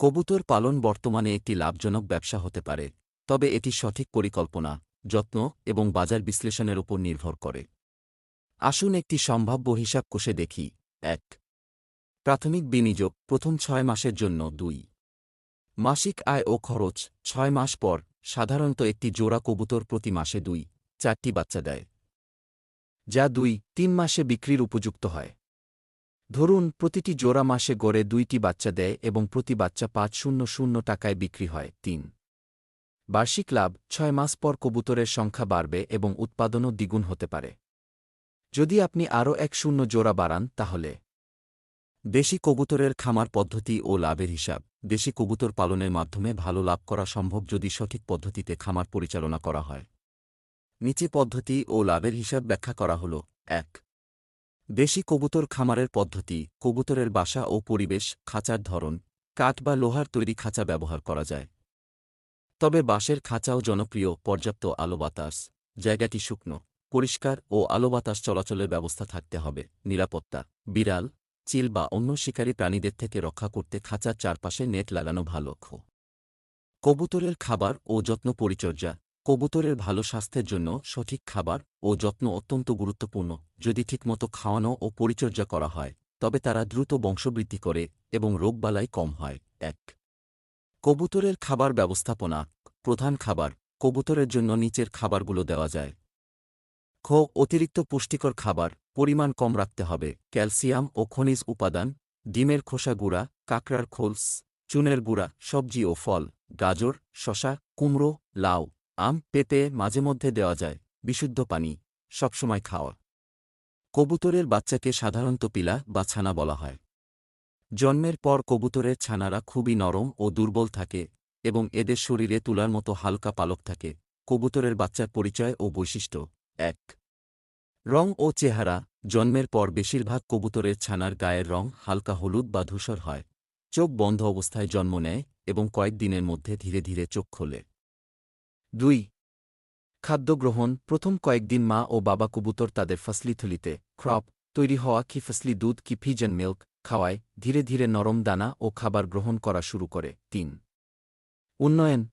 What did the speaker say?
কবুতর পালন বর্তমানে একটি লাভজনক ব্যবসা হতে পারে, তবে এটি সঠিক পরিকল্পনা, যত্ন এবং বাজার বিশ্লেষণের উপর নির্ভর করে। আসুন একটি সম্ভাব্য হিসাব কোষে দেখি। এক, প্রাথমিক বিনিয়োগ প্রথম ছয় মাসের জন্য। দুই, মাসিক আয় ও খরচ ছয় মাস পর, সাধারণত একটি জোড়া কবুতর প্রতি মাসে দুই, চারটি বাচ্চা দেয়, যা দুই, তিন মাসে বিক্রির উপযুক্ত হয়। ধরুন, প্রতিটি জোড়া মাসে গড়ে দুইটি বাচ্চা দেয় এবং প্রতি বাচ্চা পাঁচ শূন্য শূন্য টাকায় বিক্রি হয়। তিন। বার্ষিক লাভ, ছয় মাস পর কবুতরের সংখ্যা বাড়বে এবং উৎপাদনও দ্বিগুণ হতে পারে। যদি আপনি আরও এক শূন্য জোড়া বাড়ান, তাহলে দেশি কবুতরের খামার পদ্ধতি ও লাভের হিসাব। দেশি কবুতর পালনের মাধ্যমে ভালো লাভ করা সম্ভব যদি সঠিক পদ্ধতিতে খামার পরিচালনা করা হয়। নিচে পদ্ধতি ও লাভের হিসাব ব্যাখ্যা করা হল। এক। দেশি কবুতর খামারের পদ্ধতি, কবুতরের বাসা ও পরিবেশ, খাঁচার ধরন, কাঠ বা লোহার তৈরি খাঁচা ব্যবহার করা যায়। তবে বাঁশের খাঁচাও জনপ্রিয়, পর্যাপ্ত আলো বাতাস, জায়গাটি শুকনো, পরিষ্কার ও আলো বাতাস চলাচলের ব্যবস্থা থাকতে হবে, নিরাপত্তা, বিড়াল, চিল বা অন্য শিকারী প্রাণীদের থেকে রক্ষা করতে খাঁচার চারপাশে নেট লাগানো ভালো। কবুতরের খাবার ও যত্ন পরিচর্যা কবুতরের ভালো স্বাস্থ্যের জন্য সঠিক খাবার ও যত্ন অত্যন্ত গুরুত্বপূর্ণ। যদি ঠিকমতো খাওয়ানো ও পরিচর্যা করা হয়, তবে তারা দ্রুত বংশবৃদ্ধি করে এবং রোগবালাই কম হয়। এক, কবুতরের খাবার ব্যবস্থাপনা প্রধান খাবার, কবুতরের জন্য নিচের খাবারগুলো দেওয়া যায়। খ, অতিরিক্ত পুষ্টিকর খাবার, পরিমাণ কম রাখতে হবে। ক্যালসিয়াম ও খনিজ উপাদান, ডিমের খোসা গুঁড়া, কাঁকড়ার খোলস, চুনের গুঁড়া, সবজি ও ফল, গাজর শশা কুমড়ো, লাউ আম পেতে মাঝে মধ্যে দেওয়া যায়, বিশুদ্ধ পানি, সবসময় খাওয়া। কবুতরের বাচ্চাকে সাধারণত পিলা বা ছানা বলা হয়। জন্মের পর কবুতরের ছানারা খুবই নরম ও দুর্বল থাকে এবং এদের শরীরে তুলার মতো হালকা পালক থাকে। কবুতরের বাচ্চার পরিচয় ও বৈশিষ্ট্য এক। রং ও চেহারা। জন্মের পর বেশিরভাগ কবুতরের ছানার গায়ের রং হালকা হলুদ বা ধূসর হয়। চোখ বন্ধ অবস্থায় জন্ম নেয় এবং কয়েকদিনের মধ্যে ধীরে ধীরে চোখ খোলে। দুই। খাদ্য গ্রহণ, প্রথম কয়েকদিন মা ও বাবা কবুতর তাদের ফসলি থলিতে, ক্রপ, তৈরি হওয়া কি ফসলি দুধ, কি ফিজেন মিল্ক খাওয়ায়, ধীরে ধীরে নরম দানা ও খাবার গ্রহণ করা শুরু করে। তিন। উন্নয়ন